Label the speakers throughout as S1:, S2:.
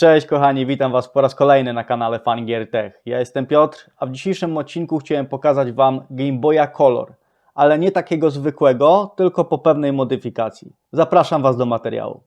S1: Cześć kochani, witam Was po raz kolejny na kanale Fungier Tech. Ja jestem Piotr, a w dzisiejszym odcinku chciałem pokazać Wam Game Boya Color, ale nie takiego zwykłego, tylko po pewnej modyfikacji. Zapraszam Was do materiału.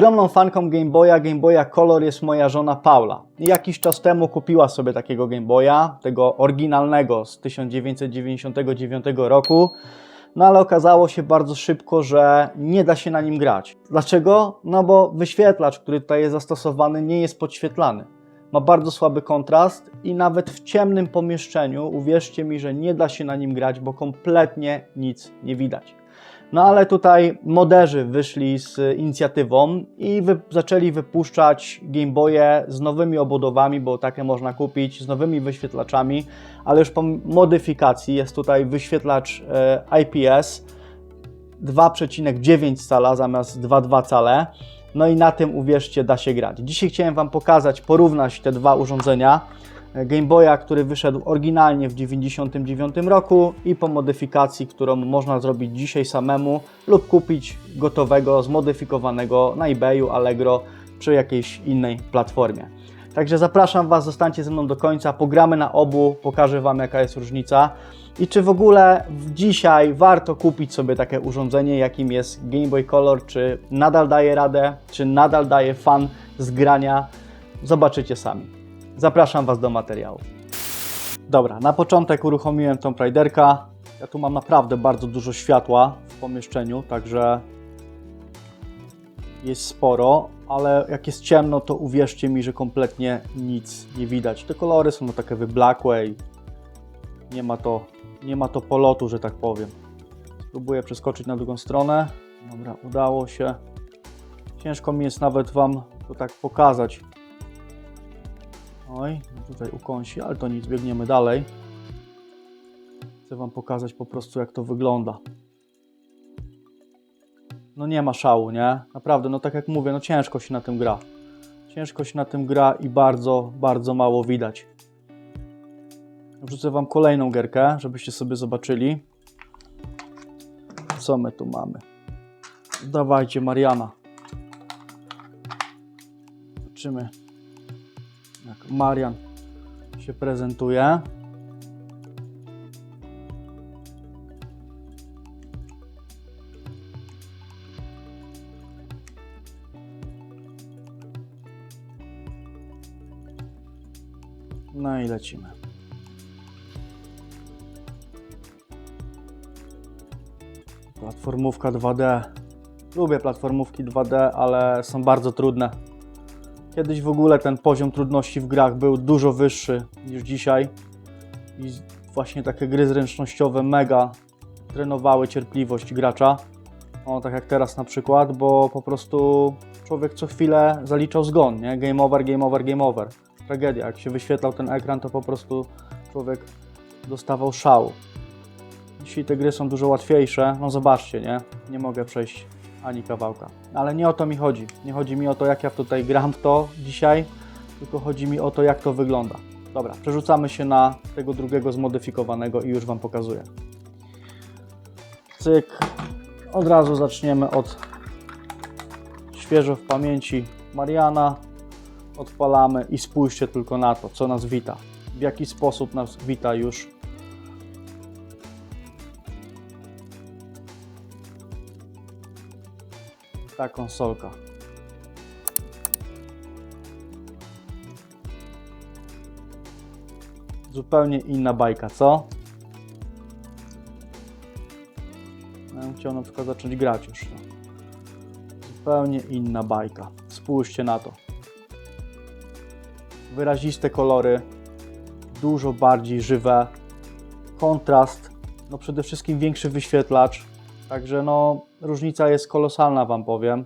S1: Ogromną fanką Game Boya, Game Boya Color jest moja żona Paula. Jakiś czas temu kupiła sobie takiego Game Boya, tego oryginalnego z 1999 roku. No ale okazało się bardzo szybko, że nie da się na nim grać. Dlaczego? No bo wyświetlacz, który tutaj jest zastosowany, nie jest podświetlany. Ma bardzo słaby kontrast i nawet w ciemnym pomieszczeniu, uwierzcie mi, że nie da się na nim grać, bo kompletnie nic nie widać. No ale tutaj moderzy wyszli z inicjatywą i wy, zaczęli wypuszczać Game Boye z nowymi obudowami, bo takie można kupić, z nowymi wyświetlaczami, ale już po modyfikacji jest tutaj wyświetlacz e, IPS 2,9 cala zamiast 2,2 cale. No i na tym uwierzcie da się grać. Dzisiaj chciałem Wam pokazać, porównać te dwa urządzenia. Game Boya, który wyszedł oryginalnie w 1999 roku i po modyfikacji, którą można zrobić dzisiaj samemu lub kupić gotowego, zmodyfikowanego na eBayu, Allegro czy jakiejś innej platformie. Także zapraszam Was, zostańcie ze mną do końca, pogramy na obu, pokażę Wam jaka jest różnica i czy w ogóle dzisiaj warto kupić sobie takie urządzenie, jakim jest Game Boy Color, czy nadal daje radę, czy nadal daje fan z grania, zobaczycie sami. Zapraszam Was do materiału. Dobra, na początek uruchomiłem tą Priderka. Ja tu mam naprawdę bardzo dużo światła w pomieszczeniu, także jest sporo, ale jak jest ciemno, to uwierzcie mi, że kompletnie nic nie widać. Te kolory są takie wyblakłe i nie ma to, nie ma to polotu, że tak powiem. Spróbuję przeskoczyć na drugą stronę. Dobra, udało się. Ciężko mi jest nawet Wam to tak pokazać. Oj, no tutaj ukąsi, ale to nic, biegniemy dalej. Chcę Wam pokazać po prostu, jak to wygląda. No nie ma szału, nie? Naprawdę, no tak jak mówię, no ciężko się na tym gra. Ciężko się na tym gra i bardzo, bardzo mało widać. Wrzucę Wam kolejną gierkę, żebyście sobie zobaczyli. Co my tu mamy? Dawajcie, Mariana. Zobaczymy jak Marian się prezentuje. No i lecimy. Platformówka 2D. Lubię platformówki 2D, ale są bardzo trudne. Kiedyś w ogóle ten poziom trudności w grach był dużo wyższy niż dzisiaj. I właśnie takie gry zręcznościowe mega trenowały cierpliwość gracza. O, tak jak teraz na przykład, bo po prostu człowiek co chwilę zaliczał zgon, nie? Game over, game over, game over. Tragedia. Jak się wyświetlał ten ekran, to po prostu człowiek dostawał szału. Dzisiaj te gry są dużo łatwiejsze. No zobaczcie, nie? Nie mogę przejść ani kawałka. Ale nie o to mi chodzi. Nie chodzi mi o to, jak ja tutaj gram w to dzisiaj, tylko chodzi mi o to, jak to wygląda. Dobra, przerzucamy się na tego drugiego zmodyfikowanego i już Wam pokazuję. Cyk. Od razu zaczniemy od świeżo w pamięci Mariana. Odpalamy i spójrzcie tylko na to, co nas wita. W jaki sposób nas wita już ta konsolka. Zupełnie inna bajka, co? Ja bym chciał na przykład zacząć grać już. No. Zupełnie inna bajka. Spójrzcie na to. Wyraziste kolory, dużo bardziej żywe, kontrast, no przede wszystkim większy wyświetlacz, Także no, różnica jest kolosalna, Wam powiem.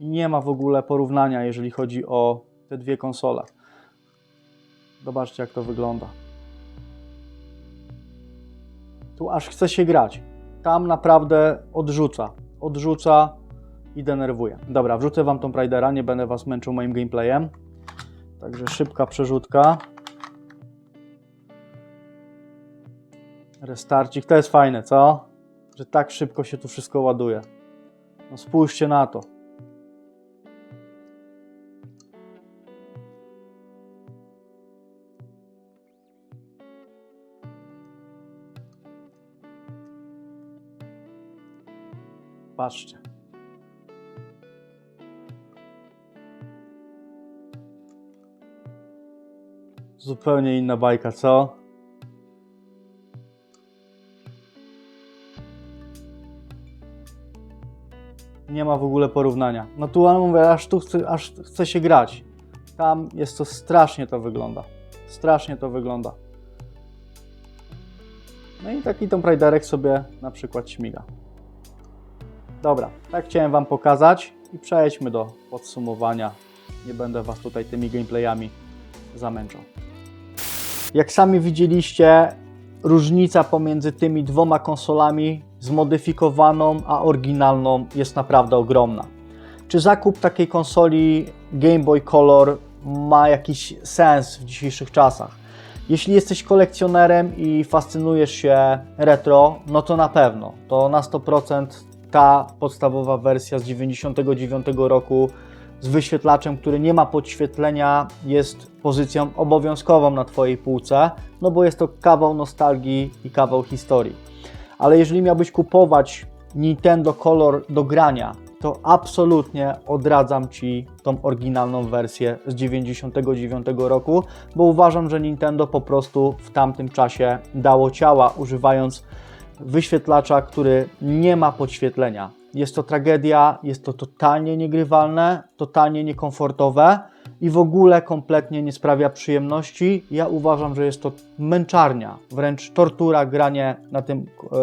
S1: I nie ma w ogóle porównania, jeżeli chodzi o te dwie konsole. Zobaczcie, jak to wygląda. Tu aż chce się grać. Tam naprawdę odrzuca. Odrzuca i denerwuje. Dobra, wrzucę Wam tą Pridera, nie będę Was męczył moim gameplayem. Także szybka przerzutka. Restarcik. To jest fajne, co? Że tak szybko się tu wszystko ładuje. No spójrzcie na to. Patrzcie. Zupełnie inna bajka, co? Nie ma w ogóle porównania. No tu ale mówię, aż tu chce, aż chce się grać. Tam jest to strasznie to wygląda. Strasznie to wygląda. No i taki Tomb Raiderek sobie na przykład śmiga. Dobra, tak chciałem Wam pokazać i przejdźmy do podsumowania. Nie będę Was tutaj tymi gameplayami zamęczał. Jak sami widzieliście, różnica pomiędzy tymi dwoma konsolami, zmodyfikowaną a oryginalną, jest naprawdę ogromna. Czy zakup takiej konsoli Game Boy Color ma jakiś sens w dzisiejszych czasach? Jeśli jesteś kolekcjonerem i fascynujesz się retro, no to na pewno. To na 100% ta podstawowa wersja z 99 roku z wyświetlaczem, który nie ma podświetlenia, jest pozycją obowiązkową na Twojej półce, no bo jest to kawał nostalgii i kawał historii. Ale jeżeli miałbyś kupować Nintendo Color do grania, to absolutnie odradzam Ci tą oryginalną wersję z 99 roku, bo uważam, że Nintendo po prostu w tamtym czasie dało ciała, używając wyświetlacza, który nie ma podświetlenia. Jest to tragedia, jest to totalnie niegrywalne, totalnie niekomfortowe i w ogóle kompletnie nie sprawia przyjemności. Ja uważam, że jest to męczarnia, wręcz tortura granie na tym e,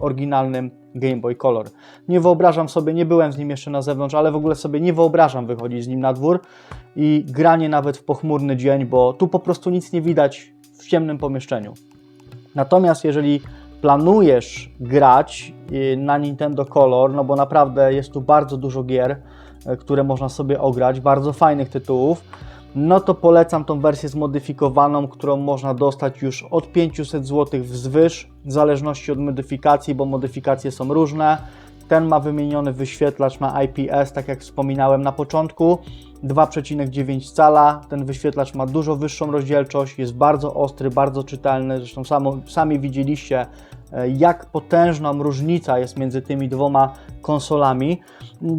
S1: oryginalnym Game Boy Color. Nie wyobrażam sobie, nie byłem z nim jeszcze na zewnątrz, ale w ogóle sobie nie wyobrażam wychodzić z nim na dwór i granie nawet w pochmurny dzień, bo tu po prostu nic nie widać w ciemnym pomieszczeniu. Natomiast jeżeli planujesz grać y, na Nintendo Color, no bo naprawdę jest tu bardzo dużo gier, które można sobie ograć, bardzo fajnych tytułów, no to polecam tą wersję zmodyfikowaną, którą można dostać już od 500 zł wzwyż, w zależności od modyfikacji, bo modyfikacje są różne. Ten ma wymieniony wyświetlacz na IPS, tak jak wspominałem na początku, 2,9 cala. Ten wyświetlacz ma dużo wyższą rozdzielczość, jest bardzo ostry, bardzo czytelny. Zresztą samo, sami widzieliście, e, jak potężna różnica jest między tymi dwoma konsolami.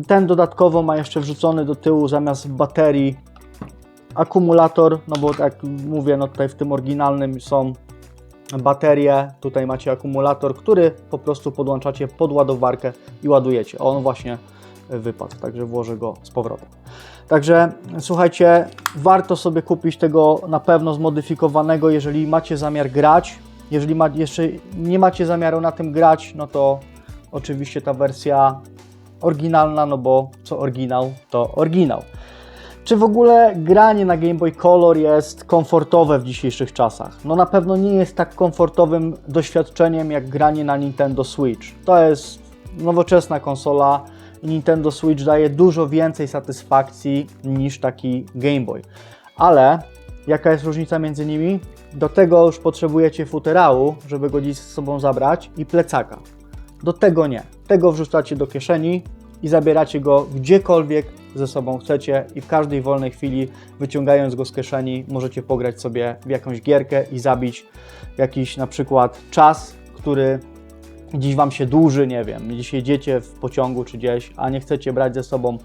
S1: Ten dodatkowo ma jeszcze wrzucony do tyłu zamiast baterii akumulator, no bo tak mówię, no tutaj w tym oryginalnym są baterie, tutaj macie akumulator, który po prostu podłączacie pod ładowarkę i ładujecie. On właśnie wypadł, także włożę go z powrotem. Także słuchajcie, warto sobie kupić tego na pewno zmodyfikowanego, jeżeli macie zamiar grać. Jeżeli ma, jeszcze nie macie zamiaru na tym grać, no to oczywiście ta wersja oryginalna, no bo co oryginał, to oryginał. Czy w ogóle granie na Game Boy Color jest komfortowe w dzisiejszych czasach? No na pewno nie jest tak komfortowym doświadczeniem jak granie na Nintendo Switch. To jest nowoczesna konsola Nintendo Switch daje dużo więcej satysfakcji niż taki Game Boy. Ale jaka jest różnica między nimi? Do tego już potrzebujecie futerału, żeby go gdzieś z sobą zabrać i plecaka. Do tego nie. Tego wrzucacie do kieszeni i zabieracie go gdziekolwiek ze sobą chcecie i w każdej wolnej chwili, wyciągając go z kieszeni, możecie pograć sobie w jakąś gierkę i zabić jakiś na przykład czas, który dziś Wam się dłuży, nie wiem, gdzieś jedziecie w pociągu czy gdzieś, a nie chcecie brać ze sobą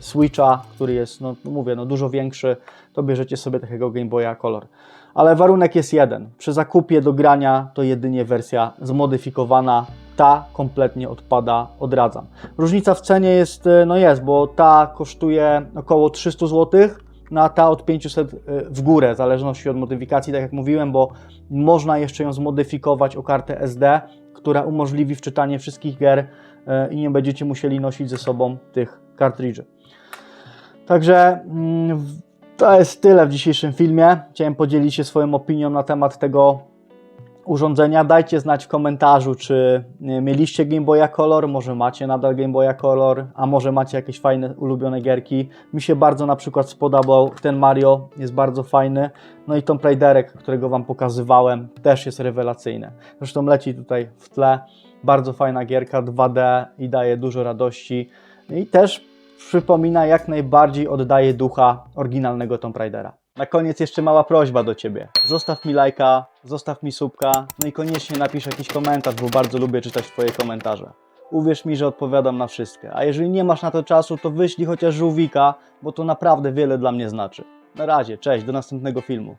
S1: Switcha, który jest, no mówię, no dużo większy, to bierzecie sobie takiego Game Boya Color. Ale warunek jest jeden. Przy zakupie do grania to jedynie wersja zmodyfikowana. Ta kompletnie odpada, odradzam. Różnica w cenie jest, e, no jest, bo ta kosztuje około 300 zł, no a ta od 500 w górę, w zależności od modyfikacji, tak jak mówiłem, bo można jeszcze ją zmodyfikować o kartę SD, która umożliwi wczytanie wszystkich gier e, i nie będziecie musieli nosić ze sobą tych kartridży. Także mm, to jest tyle w dzisiejszym filmie. Chciałem podzielić się swoją opinią na temat tego urządzenia. Dajcie znać w komentarzu, czy mieliście Game Boya Color, może macie nadal Game Boya Color, a może macie jakieś fajne, ulubione gierki. Mi się bardzo na przykład spodobał ten Mario, jest bardzo fajny. No i Tomb Raiderek, którego Wam pokazywałem, też jest rewelacyjny. Zresztą leci tutaj w tle. Bardzo fajna gierka 2D i daje dużo radości. I też przypomina, jak najbardziej oddaje ducha oryginalnego Tomb Raidera. Na koniec jeszcze mała prośba do Ciebie. Zostaw mi lajka, zostaw mi subka, no i koniecznie napisz jakiś komentarz, bo bardzo lubię czytać Twoje komentarze. Uwierz mi, że odpowiadam na wszystkie. A jeżeli nie masz na to czasu, to wyślij chociaż żółwika, bo to naprawdę wiele dla mnie znaczy. Na razie, cześć, do następnego filmu.